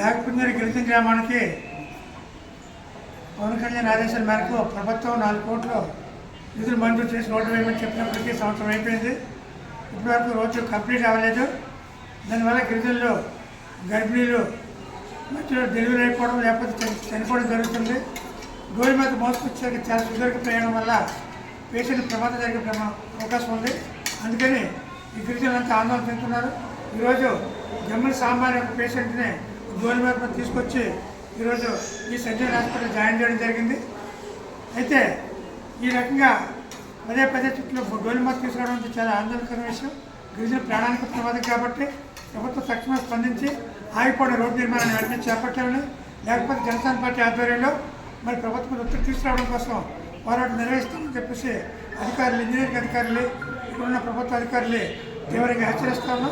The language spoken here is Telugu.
గ్రామానికి పవన్ కళ్యాణ్ ఆదేశాల మేరకు ప్రభుత్వం నాలుగు కోట్లు నిధులు మంజూరు చేసి రోడ్డు వేయమని చెప్పినప్పటికీ సంవత్సరం అయిపోయింది. ఇప్పటివరకు రోజు కంప్లీట్ అవ్వలేదు. దానివల్ల గిరిజనులు గర్భిణీలు మధ్యలో డెలివరీ అయిపోవడం లేకపోతే చనిపోవడం జరుగుతుంది. గోలి మీద మోసుకొచ్చాక చాలా సుదీర్ఘ ప్రయాణం వల్ల పేషెంట్ ప్రమాదం జరిగే ప్రమా అవకాశం ఉంది. అందుకని ఈ గిరిజనులంతా ఆందోళన చెందుతున్నారు. ఈరోజు జమ్మల సాంబార్ యొక్క పేషెంట్ని గోరి మీద తీసుకొచ్చి ఈరోజు ఈ సెంట్రల్ హాస్పిటల్ జాయిన్ చేయడం జరిగింది. అయితే ఈ రకంగా పదే పదే చుట్టూ గోలిమాత తీసుకురావడం అంటే చాలా ఆందోళనకర విషయం. గిరిజన ప్రాణానికి ప్రమాదం కాబట్టి ప్రభుత్వం తక్షణం స్పందించి ఆగిపోయిన రోడ్డు నిర్మాణాన్ని వెంటనే చేపట్టాలని లేకపోతే జనసేన పార్టీ ఆధ్వర్యంలో మరి ప్రభుత్వం ఒత్తిడి తీసుకురావడం కోసం పోరాటం నిర్వహిస్తామని చెప్పేసి అధికారులు ఇంజనీరింగ్ అధికారులు ఇక్కడున్న ప్రభుత్వ అధికారులు తీవ్రంగా హెచ్చరిస్తాము